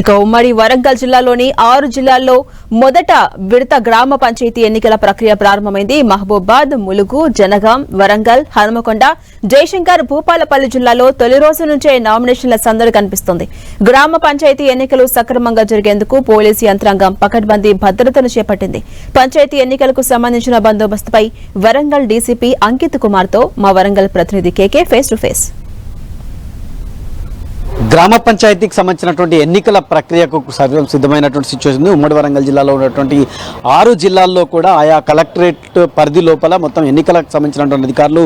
ఇక ఉమ్మడి వరంగల్ జిల్లాలోని ఆరు జిల్లాల్లో మొదట విడత గ్రామ పంచాయతీ ఎన్నికల ప్రక్రియ ప్రారంభమైంది. మహబూబాద్ ములుగు జనగాం వరంగల్ హనుమకొండ జయశంకర్ భూపాలపల్లి జిల్లాలో తొలి రోజు నుంచే నామినేషన్ల సందడి కనిపిస్తోంది. గ్రామ పంచాయతీ ఎన్నికలు సక్రమంగా జరిగేందుకు పోలీసు యంత్రాంగం పకడ్బందీ భద్రతను చేపట్టింది. పంచాయతీ ఎన్నికలకు సంబంధించిన బందోబస్తుపై వరంగల్ డీసీపీ అంకిత్ కుమార్తో మా వరంగల్ ప్రతినిధి కేకే ఫేస్ టు ఫేస్. గ్రామ పంచాయతీకి సంబంధించినటువంటి ఎన్నికల ప్రక్రియకు సర్వం సిద్ధమైనటువంటి సిచ్యువేషన్ ఉంది. ఉమ్మడి వరంగల్ జిల్లాలో ఉన్నటువంటి ఆరు జిల్లాల్లో కూడా ఆయా కలెక్టరేట్ పరిధి లోపల మొత్తం ఎన్నికలకు సంబంధించినటువంటి అధికారులు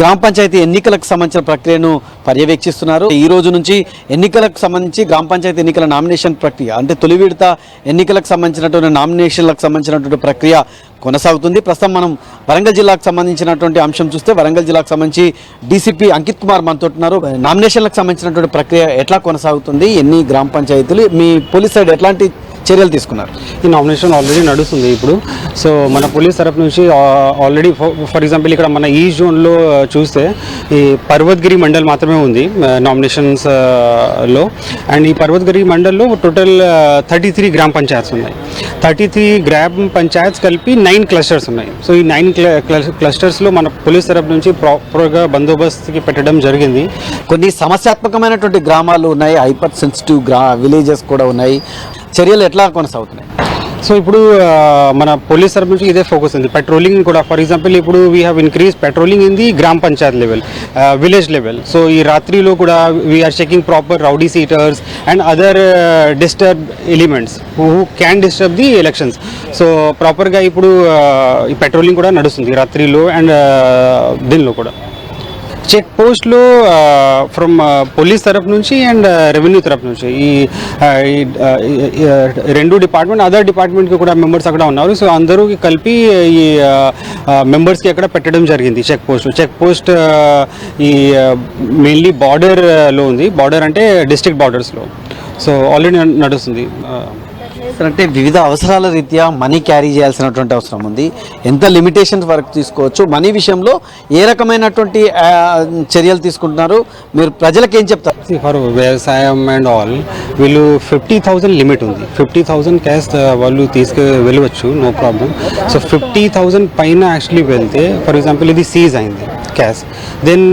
గ్రామ పంచాయతీ ఎన్నికలకు సంబంధించిన ప్రక్రియను పర్యవేక్షిస్తున్నారు. ఈ రోజు నుంచి ఎన్నికలకు సంబంధించి గ్రామ పంచాయతీ ఎన్నికల నామినేషన్ ప్రక్రియ అంటే తొలి విడత ఎన్నికలకు సంబంధించినటువంటి నామినేషన్లకు సంబంధించినటువంటి ప్రక్రియ కొనసాగుతుంది. ప్రస్తుతం మనం వరంగల్ జిల్లాకు సంబంధించినటువంటి అంశం చూస్తే వరంగల్ జిల్లాకు సంబంధించి డీసీపీ అంకిత్ కుమార్ మనతో ఉన్నారు. నామినేషన్లకు సంబంధించినటువంటి ప్రక్రియ ఎట్లా కొనసాగుతుంది? ఎన్ని గ్రామ పంచాయతీలు? మీ పోలీస్ సైడ్ ఎట్లాంటి చర్యలు తీసుకున్నారు. ఈ నామినేషన్ ఆల్రెడీ నడుస్తుంది ఇప్పుడు. సో మన పోలీస్ తరఫు నుంచి ఆల్రెడీ ఫర్ ఎగ్జాంపుల్ ఇక్కడ మన e ఈ జోన్లో చూస్తే ఈ పర్వత్గిరి మండల్ మాత్రమే ఉంది నామినేషన్స్లో. అండ్ ఈ పర్వత్గిరి మండల్లో టోటల్ థర్టీ త్రీ గ్రామ పంచాయత్స్ ఉన్నాయి. థర్టీ త్రీ గ్రామ పంచాయత్స్ కలిపి నైన్ క్లస్టర్స్ ఉన్నాయి. సో ఈ నైన్ క్లస్టర్స్లో మన పోలీస్ తరఫు నుంచి ప్రాపర్గా బందోబస్తుకి పెట్టడం జరిగింది. కొన్ని సమస్యాత్మకమైనటువంటి గ్రామాలు ఉన్నాయి. హైపర్ సెన్సిటివ్ గ్రా విలేజెస్ కూడా ఉన్నాయి. చర్యలు ఎట్లా కొనసాగుతున్నాయి? సో ఇప్పుడు మన పోలీస్ తరఫు నుంచి ఇదే ఫోకస్ ఉంది. పెట్రోలింగ్ కూడా ఫర్ ఎగ్జాంపుల్ ఇప్పుడు we have increase patrolling in the గ్రామ panchayat level village level so ఈ రాత్రిలో కూడా we're checking proper rowdy sheeters and other disturb elements who can disturb the elections so ప్రాపర్గా ఇప్పుడు ఈ పెట్రోలింగ్ కూడా నడుస్తుంది రాత్రిలో అండ్ దీనిలో కూడా. చెక్ పోస్ట్లో ఫ్రమ్ పోలీస్ తరఫు నుంచి అండ్ రెవెన్యూ తరఫు నుంచి. ఈ రెండు డిపార్ట్మెంట్ అదర్ డిపార్ట్మెంట్కి కూడా మెంబర్స్ అక్కడ ఉన్నారు. సో అందరూ కలిపి ఈ మెంబర్స్కి అక్కడ పెట్టడం జరిగింది చెక్ పోస్ట్. చెక్ పోస్ట్ ఈ మెయిన్లీ బార్డర్లో ఉంది. బార్డర్ అంటే డిస్ట్రిక్ట్ బార్డర్స్లో సో ఆల్రెడీ నడుస్తుంది. అంటే వివిధ అవసరాల రీత్యా మనీ క్యారీ చేయాల్సినటువంటి అవసరం ఉంది. ఎంత లిమిటేషన్స్ వరకు తీసుకోవచ్చు? మనీ విషయంలో ఏ రకమైనటువంటి చర్యలు తీసుకుంటున్నారు? మీరు ప్రజలకు ఏం చెప్తారు? ఫర్ వ్యవసాయం అండ్ ఆల్ వీళ్ళు ఫిఫ్టీ థౌజండ్ లిమిట్ ఉంది. ఫిఫ్టీ థౌజండ్ క్యాష్ వాళ్ళు తీసుకు వెళ్ళవచ్చు no problem so fifty thousand పైన యాక్చువల్లీ వెళ్తే ఫర్ ఎగ్జాంపుల్ ఇది సీజ్ అయింది. Cash then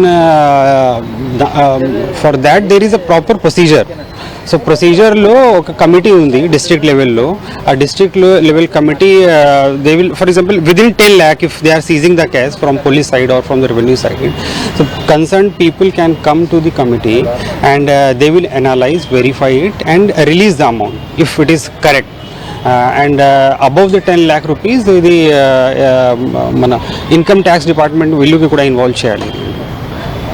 for that there is a proper procedure. So ప్రొసీజర్లో ఒక కమిటీ ఉంది డిస్ట్రిక్ట్ లెవెల్లో ఆ district level committee they will for example within ten lakh if they are seizing the cash from police side or from the revenue side so concern people can come to the committee and they will analyse verify it and release the amount if it is correct and above the ten lakh rupees ఇది మన income tax department వీళ్ళకి కూడా involve చేయాలి.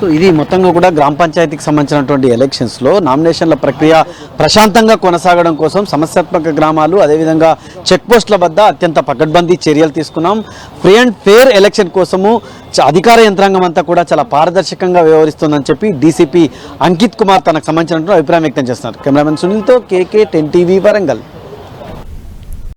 So ఇది మొత్తంగా కూడా గ్రామ పంచాయతీకి సంబంధించినటువంటి ఎలక్షన్స్లో నామినేషన్ల ప్రక్రియ ప్రశాంతంగా కొనసాగడం కోసం సమస్యాత్మక గ్రామాలు అదేవిధంగా చెక్ పోస్టుల వద్ద అత్యంత పకడ్బందీ చర్యలు తీసుకున్నాం. ఫ్రీ అండ్ ఫేర్ ఎలక్షన్ కోసము చ- అధికార యంత్రాంగం అంతా కూడా చాలా పారదర్శకంగా వ్యవహరిస్తుందని చెప్పి డీసీపీ అంకిత్ కుమార్ తనకు సంబంధించినటువంటి అభిప్రాయం వ్యక్తం చేస్తున్నారు. కెమెరామెన్ సునీల్తో కేకే టెన్ టీవీ వరంగల్.